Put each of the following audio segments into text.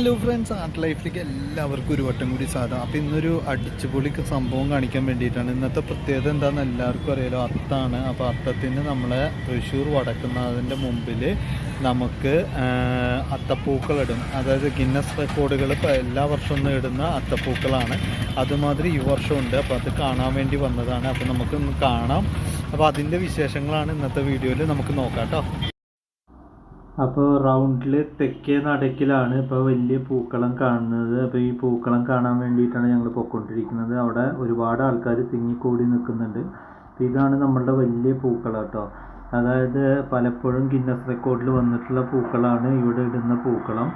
Hello friends art ലൈഫിലേക്ക് എല്ലാവർക്കും ഒരു വട്ടം കൂടി സാധനം അപ്പോൾ ഇന്നൊരു അടിച്ചുപൊളി സംഭവം കാണിക്കാൻ വേണ്ടിയിട്ടാണ്. ഇന്നത്തെ പ്രത്യേകത എന്താണെന്ന് എല്ലാവർക്കും അറിയാലോ അത്താണ്. അപ്പോൾ അത്തത്തിന് നമ്മളെ തൃശ്ശൂർ വടക്കുന്നതിന്റെ മുമ്പിൽ നമുക്ക് അത്തപ്പൂക്കളിടും. അതായത് ഗിന്നസ് റെക്കോർഡുകൾ ഇപ്പോൾ എല്ലാ വർഷവും ഇടുന്ന അത്തപ്പൂക്കളാണ്. അതുമാതിരി ഈ വർഷമുണ്ട് അപ്പോൾ അത് കാണാൻ വേണ്ടി വന്നതാണ്. അപ്പോൾ നമുക്ക് കാണാം. അപ്പോൾ അതിന്റെ വിശേഷങ്ങളാണ് ഇന്നത്തെ വീഡിയോയിൽ നമുക്ക് നോക്കാം കേട്ടോ. അപ്പോൾ റൗണ്ടിൽ തെക്കേ നടക്കിലാണ് ഇപ്പോൾ വലിയ പൂക്കളം കാണുന്നത്. അപ്പോൾ ഈ പൂക്കളം കാണാൻ വേണ്ടിയിട്ടാണ് ഞങ്ങൾ പൊയ്ക്കൊണ്ടിരിക്കുന്നത് അവിടെ ഒരുപാട് ആൾക്കാർ തിങ്ങിക്കൂടി നിൽക്കുന്നുണ്ട്. ഇതാണ് നമ്മളുടെ വലിയ പൂക്കളം കേട്ടോ. അതായത് പലപ്പോഴും ഗിന്നസ് റെക്കോർഡിൽ വന്നിട്ടുള്ള പൂക്കളാണ് ഇവിടെ ഇടുന്ന പൂക്കളം.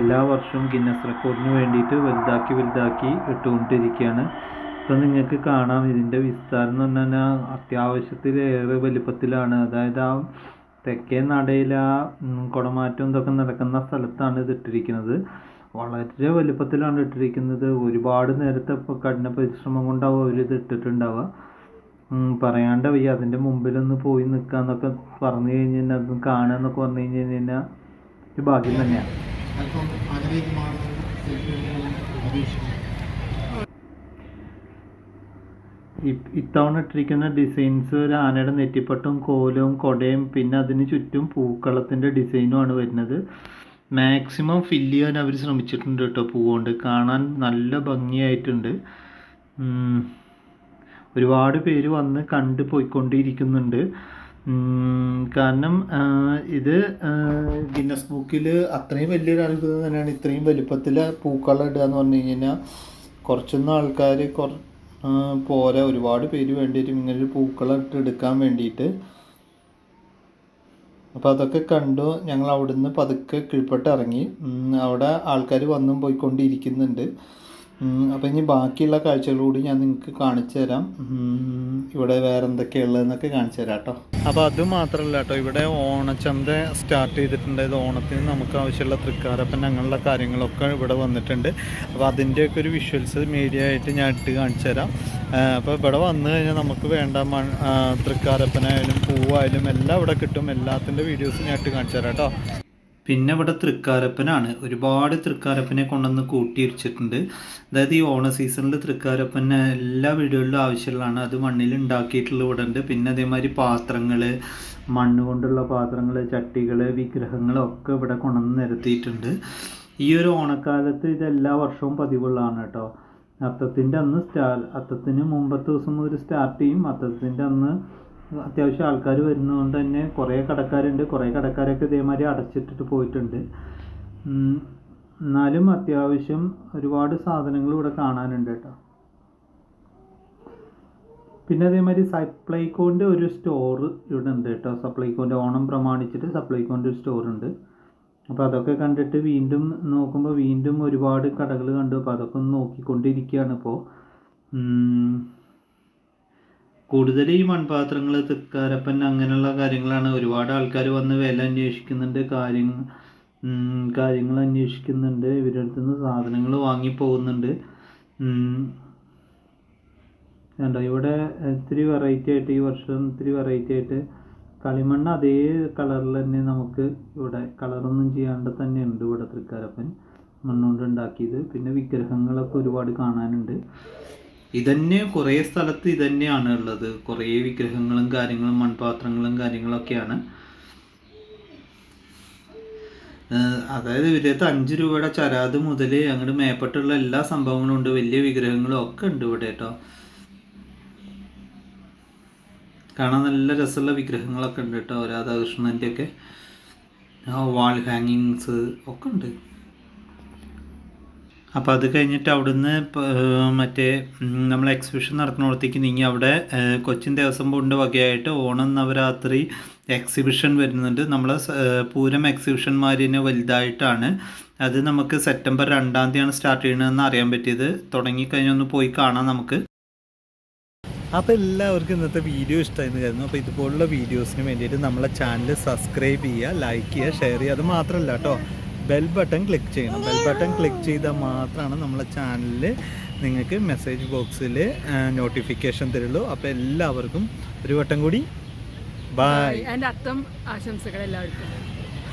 എല്ലാ വർഷവും ഗിന്നസ് റെക്കോർഡിന് വേണ്ടിയിട്ട് വലുതാക്കി വലുതാക്കി ഇട്ടുകൊണ്ടിരിക്കുകയാണ്. ഇപ്പം നിങ്ങൾക്ക് കാണാം. ഇതിന്റെ വിസ്താരം എന്ന് പറഞ്ഞാൽ അത്യാവശ്യത്തിലേറെ വലിപ്പത്തിലാണ്. അതായത് ആ തെക്കേ നടയിൽ ആ ഉം, കുടമാറ്റം ഇതൊക്കെ നടക്കുന്ന സ്ഥലത്താണ് ഇത് ഇട്ടിരിക്കുന്നത്. വളരെ വലുപ്പത്തിലാണ് ഇട്ടിരിക്കുന്നത്. ഒരുപാട് നേരത്തെ കഠിന പരിശ്രമം കൊണ്ടാവും അവർ ഇത് ഇട്ടിട്ടുണ്ടാവുക. പറയാണ്ട് വയ്യ. അതിന്റെ മുമ്പിലൊന്ന് പോയി നിൽക്കാന്നൊക്കെ പറഞ്ഞു കഴിഞ്ഞ് കഴിഞ്ഞാൽ അത് കാണാന്നൊക്കെ പറഞ്ഞു കഴിഞ്ഞ് കഴിഞ്ഞാൽ ഒരു ഭാഗ്യം തന്നെയാണ് ഇത്തവണ ഇട്ടിരിക്കുന്ന ഡിസൈൻസ് ഒരു ആനയുടെ നെറ്റിപ്പട്ടും കോലും കൊടയും പിന്നെ അതിന് ചുറ്റും പൂക്കളത്തിന്റെ ഡിസൈനുമാണ് വരുന്നത്. മാക്സിമം ഫില്ല് ചെയ്യാൻ അവർ ശ്രമിച്ചിട്ടുണ്ട് കേട്ടോ പൂവുകൊണ്ട്. കാണാൻ നല്ല ഭംഗിയായിട്ടുണ്ട്. ഒരുപാട് പേര് വന്ന് കണ്ട് പോയിക്കൊണ്ടിരിക്കുന്നുണ്ട്. കാരണം ഇത് ഗിന്നസ് ബുക്കിൽ അത്രയും വലിയൊരു അത്ഭുതം തന്നെയാണ്. ഇത്രയും വലിപ്പത്തിൽ പൂക്കളം ഇടുക എന്ന് പറഞ്ഞു കഴിഞ്ഞാൽ കുറച്ചൊന്നും ആൾക്കാർ കുറ പോരാ ഒരുപാട് പേര് വേണ്ടിയിട്ട് ഇങ്ങനൊരു ഇട്ട് എടുക്കാൻ വേണ്ടിയിട്ട്. അപ്പോൾ അതൊക്കെ കണ്ടു. ഞങ്ങൾ അവിടുന്ന് പതുക്കെ കീഴ്പ്പെട്ട് ഇറങ്ങി അവിടെ ആൾക്കാർ വന്നും പോയിക്കൊണ്ടിരിക്കുന്നുണ്ട്. അപ്പോൾ ഇനി ബാക്കിയുള്ള കാഴ്ചകൾ കൂടി ഞാൻ നിങ്ങൾക്ക് കാണിച്ചു തരാം. ഇവിടെ വേറെ എന്തൊക്കെയുള്ളതെന്നൊക്കെ കാണിച്ചു തരാം കേട്ടോ അപ്പോൾ അത് മാത്രമല്ല കേട്ടോ ഇവിടെ ഓണച്ചന്ത സ്റ്റാർട്ട് ചെയ്തിട്ടുണ്ട്. ഓണത്തിന് നമുക്ക് ആവശ്യമുള്ള തൃക്കാരപ്പൻ അങ്ങനെയുള്ള കാര്യങ്ങളൊക്കെ ഇവിടെ വന്നിട്ടുണ്ട്. അപ്പോൾ അതിന്റെയൊക്കെ ഒരു വിഷ്വൽസ് മീഡിയ ആയിട്ട് ഞാൻ ഇട്ട് കാണിച്ചു തരാം. അപ്പോൾ ഇവിടെ വന്നു കഴിഞ്ഞാൽ നമുക്ക് വേണ്ട തൃക്കാരപ്പനായാലും പൂവായാലും എല്ലാം ഇവിടെ കിട്ടും. എല്ലാത്തിന്റെ വീഡിയോസ് ഞാൻ ഇട്ട് കാണിച്ചു തരാം കേട്ടോ പിന്നെ ഇവിടെ തൃക്കാരപ്പനാണ്. ഒരുപാട് തൃക്കാരപ്പനെ കൊണ്ടുവന്ന് കൂട്ടിയിരിച്ചിട്ടുണ്ട് അതായത് ഈ ഓണ സീസണിൽ തൃക്കാരപ്പൻ എല്ലാ വീടുകളിലും ആവശ്യമുള്ളതാണ്. അത് മണ്ണിൽ ഉണ്ടാക്കിയിട്ടുള്ള ഇവിടെ ഉണ്ട് പിന്നെ അതേമാതിരി പാത്രങ്ങൾ മണ്ണ് കൊണ്ടുള്ള പാത്രങ്ങൾ ചട്ടികൾ വിഗ്രഹങ്ങൾ ഒക്കെ ഇവിടെ കൊണ്ടുവന്ന് നിരത്തിയിട്ടുണ്ട്. ഈ ഒരു ഓണക്കാലത്ത് ഇത് എല്ലാ വർഷവും പതിവുള്ളതാണ് കേട്ടോ. അത്തത്തിന്റെ അന്ന് സ്റ്റാ അത്തത്തിന് മുമ്പത്തെ ദിവസം മുതൽ സ്റ്റാർട്ട് ചെയ്യും. അത്തത്തിന്റെ അന്ന് അത്യാവശ്യം ആൾക്കാർ വരുന്നതുകൊണ്ട് തന്നെ കുറേ കടക്കാരുണ്ട്. കുറേ കടക്കാരൊക്കെ ഇതേമാതിരി അടച്ചിട്ടിട്ട് പോയിട്ടുണ്ട്. എന്നാലും അത്യാവശ്യം ഒരുപാട് സാധനങ്ങൾ ഇവിടെ കാണാനുണ്ട് കേട്ടോ. പിന്നെ അതേമാതിരി സപ്ലൈകോന്റെ ഒരു സ്റ്റോർ ഇവിടെ ഉണ്ട് കേട്ടോ. സപ്ലൈകോന്റെ ഓണം പ്രമാണിച്ചിട്ട് സപ്ലൈകോന്റെ ഒരു സ്റ്റോർ ഉണ്ട്. അപ്പോൾ അതൊക്കെ കണ്ടിട്ട് വീണ്ടും നോക്കുമ്പോൾ വീണ്ടും ഒരുപാട് കടകൾ കണ്ടു. അപ്പോൾ അതൊക്കെ ഒന്ന് നോക്കിക്കൊണ്ടിരിക്കുകയാണ് ഇപ്പോൾ കൂടുതൽ ഈ മൺപാത്രങ്ങൾ തൃക്കാരപ്പൻ അങ്ങനെയുള്ള കാര്യങ്ങളാണ്. ഒരുപാട് ആൾക്കാർ വന്ന് വില അന്വേഷിക്കുന്നുണ്ട് കാര്യങ്ങൾ കാര്യങ്ങൾ അന്വേഷിക്കുന്നുണ്ട്. ഇവരുടെ അടുത്ത് നിന്ന് സാധനങ്ങൾ വാങ്ങി പോകുന്നുണ്ട്. കണ്ടോ ഇവിടെ ഇത്തിരി വെറൈറ്റി ആയിട്ട് ഈ വർഷം ഇത്തിരി വെറൈറ്റി ആയിട്ട് കളിമണ്ണ് അതേ കളറിൽ തന്നെ നമുക്ക് ഇവിടെ കളറൊന്നും ചെയ്യാണ്ട് തന്നെ ഉണ്ട് ഇവിടെ തൃക്കാരപ്പൻ മണ്ണുകൊണ്ട് ഉണ്ടാക്കിയത്. പിന്നെ വിഗ്രഹങ്ങളൊക്കെ ഒരുപാട് കാണാനുണ്ട്. ഇതന്നെ കുറേ സ്ഥലത്ത് ഇതന്നെയാണ് ഉള്ളത്. കുറേ വിഗ്രഹങ്ങളും കാര്യങ്ങളും മൺപാത്രങ്ങളും കാര്യങ്ങളൊക്കെയാണ്. അതായത് ഇവിടുത്തെ അഞ്ച് രൂപയുടെ ചരാത് മുതൽ അങ്ങോട്ട് മേപ്പെട്ടുള്ള എല്ലാ സംഭവങ്ങളും ഉണ്ട്. വലിയ വിഗ്രഹങ്ങളും ഒക്കെ ഉണ്ട് ഇവിടെ കേട്ടോ. കാണാൻ നല്ല രസമുള്ള വിഗ്രഹങ്ങളൊക്കെ ഉണ്ട് കേട്ടോ. രാധാകൃഷ്ണന്റെ ഒക്കെ വാൾ ഹാങ്ങിങ്സ് ഒക്കെ ഉണ്ട്. അപ്പോൾ അത് കഴിഞ്ഞിട്ട് അവിടുന്ന് മറ്റേ നമ്മൾ എക്സിബിഷൻ നടത്തുന്നിടത്തേക്ക് നീങ്ങി അവിടെ കൊച്ചിൻ ദേവസ്വം ബോർഡിന്റെ വകയായിട്ട് ഓണം നവരാത്രി എക്സിബിഷൻ വരുന്നുണ്ട്. നമ്മൾ പൂരം എക്സിബിഷന്മാരിനെ വലുതായിട്ടാണ്. അത് നമുക്ക് സെപ്റ്റംബർ രണ്ടാം തീയതിയാണ് സ്റ്റാർട്ട് ചെയ്യണതെന്ന് അറിയാൻ പറ്റിയത്. തുടങ്ങിക്കഴിഞ്ഞാൽ ഒന്ന് പോയി കാണാം നമുക്ക്. അപ്പോൾ എല്ലാവർക്കും ഇന്നത്തെ വീഡിയോ ഇഷ്ടമായിരുന്നു കരുതുന്നു. അപ്പോൾ ഇതുപോലുള്ള വീഡിയോസിന് വേണ്ടിയിട്ട് നമ്മളെ ചാനൽ സബ്സ്ക്രൈബ് ചെയ്യുക ലൈക്ക് ചെയ്യുക ഷെയർ ചെയ്യുക. അത് മാത്രമല്ല കേട്ടോ. ബെൽ ബട്ടൺ ക്ലിക്ക് ചെയ്യണം. ബെൽ ബട്ടൺ ക്ലിക്ക് ചെയ്താൽ മാത്രമാണ് നമ്മളെ ചാനലിൽ നിങ്ങൾക്ക് മെസ്സേജ് ബോക്സിൽ നോട്ടിഫിക്കേഷൻ തരുള്ളൂ. അപ്പോൾ എല്ലാവർക്കും ഒരു വട്ടം കൂടി. ബായ് എന്റെ അത്തം ആശംസകൾ എല്ലാവർക്കും.